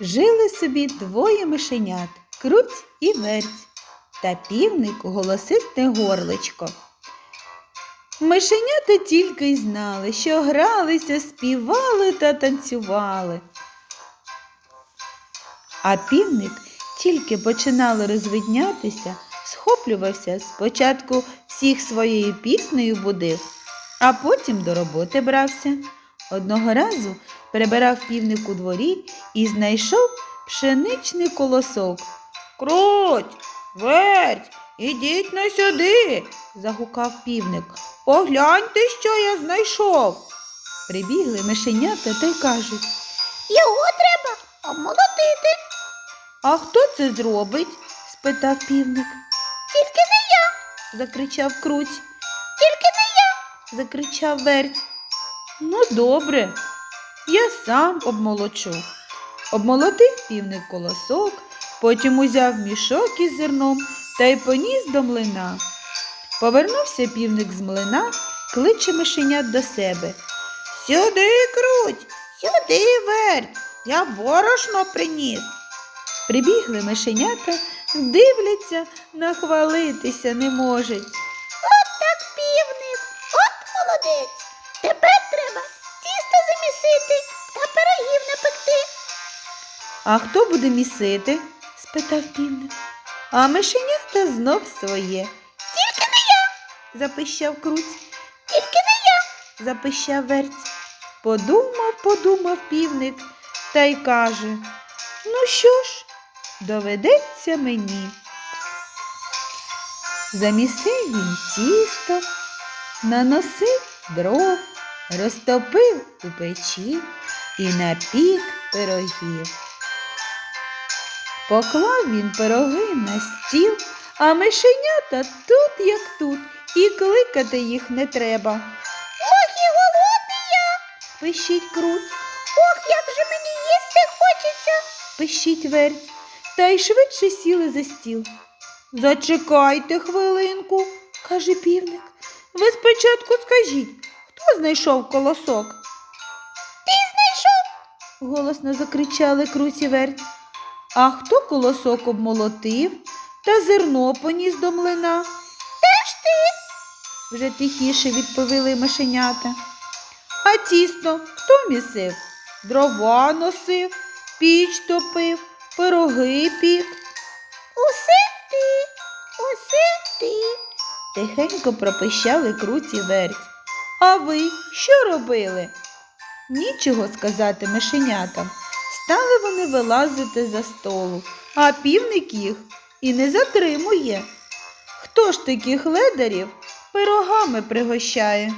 жили собі двоє мишенят круть і верть, та півник голосисте горличко. Мишенята тільки й знали, що гралися, співали та танцювали. А півник тільки починали розвиднятися, схоплювався, спочатку всіх своєю піснею будив, а потім до роботи брався. Одного разу перебирав півник у дворі і знайшов пшеничний колосок. Круть, верть, ідіть на сюди, загукав півник. Погляньте, що я знайшов. Прибігли мишенята та й кажуть. Його треба обмолотити. А хто це зробить? спитав півник. Тільки не я, Закричав круть, тільки не я. закричав верть. Ну, добре, я сам обмолочу. Обмолотив півник колосок, потім узяв мішок із зерном та й поніс до млина. Повернувся півник з млина, кличе мишенят до себе. Сюди, круть, сюди, верть, я борошно приніс. Прибігли мишенята, дивляться, нахвалитися не можуть. От так півник, от молодець. Тепер А хто буде місити? спитав півник. А мишенята знов своє. Тільки не я, Запищав круть, тільки не я. запищав верть. Подумав, подумав півник та й каже: Ну що ж, доведеться мені. Замісив він тісто, наносив дров, розтопив у печі і напік пирогів. Поклав він пироги на стіл, а мишенята тут як тут, і кликати їх не треба. Ох, і голодний я. Пищить круть, Ох, як же мені їсти хочеться. пищить верть, та й швидше сіли за стіл. Зачекайте хвилинку, каже півник. Ви спочатку скажіть, хто знайшов колосок? Ти знайшов? голосно закричали круть і верть. А хто колосок обмолотив та зерно поніс до млина? Теж ти. вже тихіше відповіли мишенята. А тісто хто місив? Дрова носив, піч топив, пироги пік. Усе ти, усе ти. Тихенько пропищали круті верть. А ви що робили? Нічого сказати мишенятам. Стали вони вилазити за столу, а півник їх і не затримує. Хто ж таких ледарів пирогами пригощає?